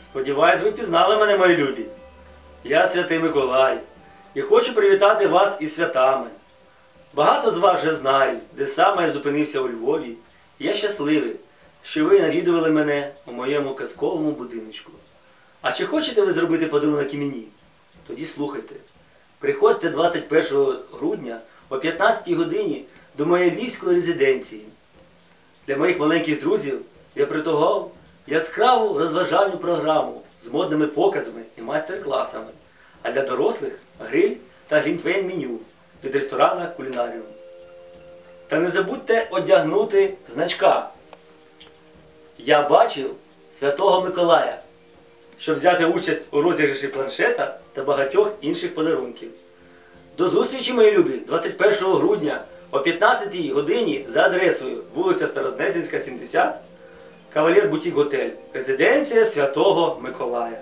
Сподіваюсь, ви пізнали мене, мої любі. Я святий Миколай і хочу привітати вас із святами. Багато з вас вже знають, де саме я зупинився у Львові. Я щасливий, що ви навідували мене у моєму казковому будиночку. А чи хочете ви зробити подарунок і мені? Тоді слухайте. Приходьте 21 грудня о 15 годині до моєї львівської резиденції. Для моїх маленьких друзів я притогав яскраву розважальну програму з модними показами і майстер-класами, а для дорослих гриль та глінтвейн меню від ресторана Кулінаріум. Та не забудьте одягнути значка. Я бачив Святого Миколая, щоб взяти участь у розіграші планшета та багатьох інших подарунків. До зустрічі, мої любі, 21 грудня о 15 годині за адресою вулиця Старознесенська, 70, Кавалєр Бутік Готель, резиденція Святого Миколая.